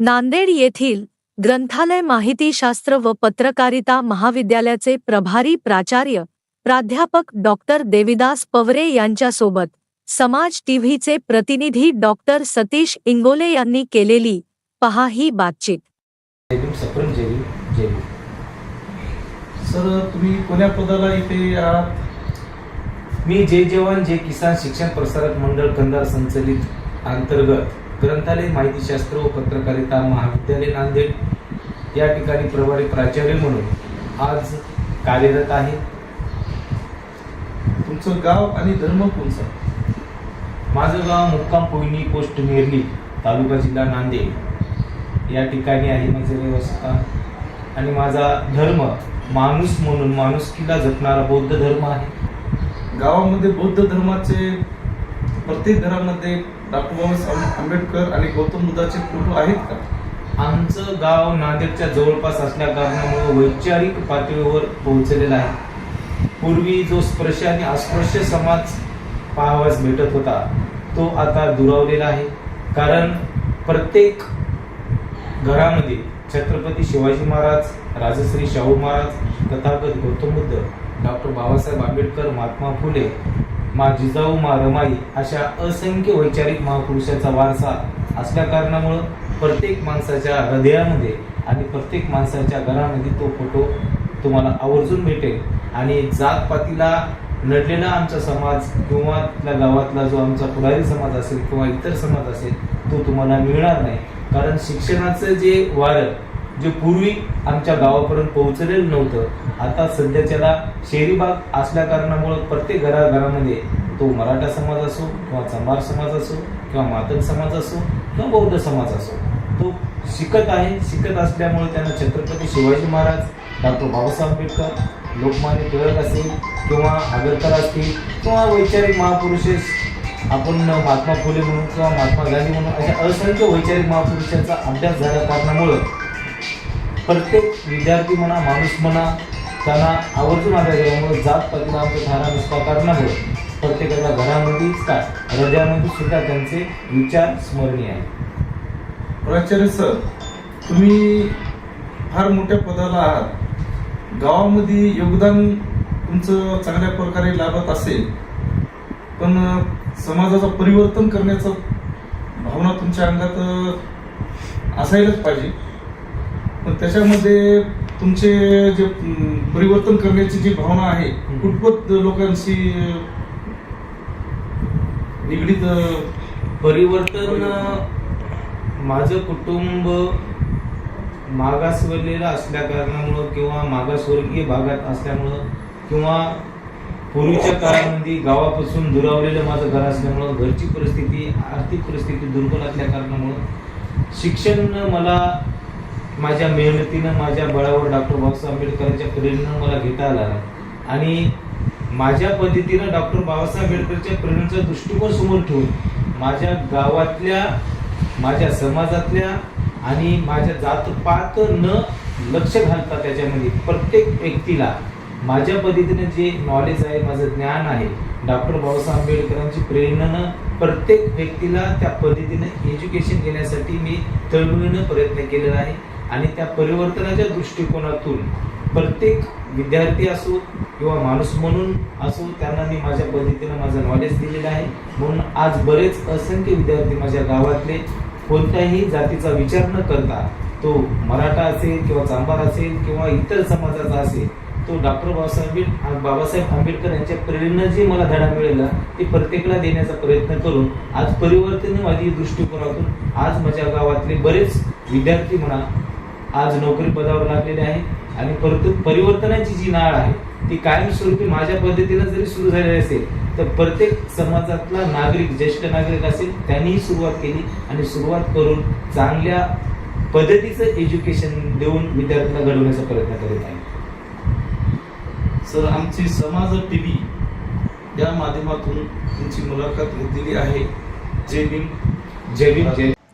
नांदेड येथील ग्रंथालय माहितीशास्त्र व पत्रकारिता महाविद्यालयाचे प्रभारी प्राचार्य प्राध्यापक डॉक्टर देविदास पवरे यांच्यासोबत समाज टीव्हीचे प्रतिनिधी डॉक्टर सतीश इंगोले यांनी केलेली पहा ही बातचीत. सर तुम्ही कोण्या पदाला इथे आहात? मी जय जवान जय किसान शिक्षण प्रसारक मंडळ कंधार संचलित अंतर्गत ग्रंथालय माहितीशास्त्र व पत्रकारिता महाविद्यालय नांदेड या ठिकाणी प्रभारी प्राचार्य म्हणून आज कार्यरत आहे. तुमचं गाव आणि धर्म कोणचा? माझं गाव मुक्काम पोयनी पोस्ट नेरली तालुका जिल्हा नांदेड. या ठिकाणी आहे माझं व्यवस्था. आणि माझा धर्म माणूस म्हणून माणुसकीला जपणारा बौद्ध धर्म आहे. गावामध्ये बौद्ध धर्माचे प्रत्येक घरामध्ये डॉक्टर बाबासाहेब आंबेडकर आणि गौतम बुद्धाचे फोटो आहेत का? आमचं गाव नांदेडच्या जवळपास असल्या कारणामुळे वैचारिक पातळीवर पोहोचलेलं आहे. पूर्वी जो स्पर्श आणि अस्पृश्य समाज पाहावास भेटत होता तो आता दुरावलेला आहे. कारण प्रत्येक घरामध्ये छत्रपती शिवाजी महाराज राजश्री शाहू महाराज तथागत गौतम बुद्ध डॉक्टर बाबासाहेब आंबेडकर महात्मा फुले मा जिजाऊ मा रमाई अशा असंख्य वैचारिक महापुरुषाचा वारसा असल्या कारणामुळं प्रत्येक माणसाच्या हृदयामध्ये आणि प्रत्येक माणसाच्या घरामध्ये तो फोटो तुम्हाला आवर्जून भेटेल. आणि जातपातीला नडलेला आमचा समाज किंवा त्या गावातला जो आमचा पुढारी समाज असेल किंवा इतर समाज असेल तो तुम्हाला मिळणार नाही. कारण शिक्षणाचं जे वारं जे पूर्वी आमच्या गावापर्यंत पोहोचलेलं नव्हतं आता सध्याच्याला शहरी भाग असल्या कारणामुळं प्रत्येक घराघरामध्ये तो मराठा समाज असो किंवा चंबार समाज असो किंवा मातंग समाज असो किंवा बौद्ध समाज असो तो शिकत आहे शिकत असल्यामुळे त्यांना छत्रपती शिवाजी महाराज डॉक्टर बाबासाहेब आंबेडकर लोकमान्य टिळक असेल किंवा आगरकर असतील किंवा वैचारिक महापुरुषेस आपण महात्मा फुले म्हणून किंवा महात्मा गांधी म्हणून अशा असंख्य वैचारिक महापुरुषांचा अभ्यास झाल्या कारणामुळं प्रत्येक विद्यार्थी म्हणा माणूस म्हणा त्यांना आवर्जून आढळल्यामुळे जात पातीला आमचा धारा नसता कारणामुळे प्रत्येकाच्या घरामध्येच काय हृदयामध्ये सुद्धा त्यांचे विचार स्मरणीय आहे प्राचार्य सर तुम्ही फार मोठ्या पदाला आहात. गावामध्ये योगदान तुमचं चांगल्या प्रकारे लाभत असेल पण समाजाचं परिवर्तन करण्याचं भावना तुमच्या अंगात असायलाच पाहिजे. पण त्याच्यामध्ये तुमचे जे परिवर्तन करण्याची जी भावना आहे कुटपत लोकांशी निगडीत परिवर्तन? माझं कुटुंब मागासवर्गीय असल्या कारणामुळं किंवा मागासवर्गीय भागात असल्यामुळं किंवा पूर्वीच्या काळामध्ये गावापासून दुरावलेलं माझं घर असल्यामुळं घरची परिस्थिती आर्थिक परिस्थिती दुर्बल असल्या कारणामुळं शिक्षण मला माझ्या मेहनतीनं माझ्या बळावर डॉक्टर बाबासाहेब आंबेडकरांच्या प्रेरणेनं मला घेता आला नाही आणि माझ्या पद्धतीनं डॉक्टर बाबासाहेब आंबेडकरच्या प्रेरणेचा दृष्टिकोन समोर ठेवून माझ्या गावातल्या माझ्या समाजातल्या आणि माझ्या जातपात न लक्ष घालता त्याच्यामध्ये प्रत्येक व्यक्तीला माझ्या पद्धतीने जे नॉलेज आहे माझं ज्ञान आहे डॉक्टर बाबासाहेब आंबेडकरांची प्रेरणेनं प्रत्येक व्यक्तीला त्या पद्धतीनं एज्युकेशन घेण्यासाठी मी तळमळीनं प्रयत्न केलेला आहे. आणि त्या परिवर्तनाच्या दृष्टिकोनातून प्रत्येक विद्यार्थी असो किंवा माणूस म्हणून असो त्यांना मी माझ्या पद्धतीनं माझं नॉलेज दिलेलं आहे. म्हणून आज बरेच असंख्य विद्यार्थी माझ्या गावातले कोणत्याही जातीचा विचार न करता तो मराठा असेल किंवा जांभार असेल किंवा इतर समाजाचा असेल तो डॉक्टर बाबासाहेब बाबासाहेब आंबेडकर यांच्या प्रेरणेनं जे मला धडा मिळाला ते प्रत्येकाला देण्याचा प्रयत्न करून आज परिवर्तनवादी दृष्टिकोनातून आज माझ्या गावातले बरेच विद्यार्थी म्हणा आज नोकरी पदावर लागलेले आहेत आणि परत परिवर्तनाची जी नाळ आहे ती कायमस्वरूपी माझ्या पद्धतीनं जरी सुरू झालेली असेल तर प्रत्येक समाजातला नागरिक ज्येष्ठ नागरिक असेल त्यांनीही सुरुवात केली आणि सुरुवात करून चांगल्या पद्धतीचं एज्युकेशन देऊन विद्यार्थ्यांना घडवण्याचा प्रयत्न करीत आहे. सर आमची समाज टी व्ही या माध्यमातून तुमची मुलाखत घेतलेली आहे. जय भीम. जय भीम जय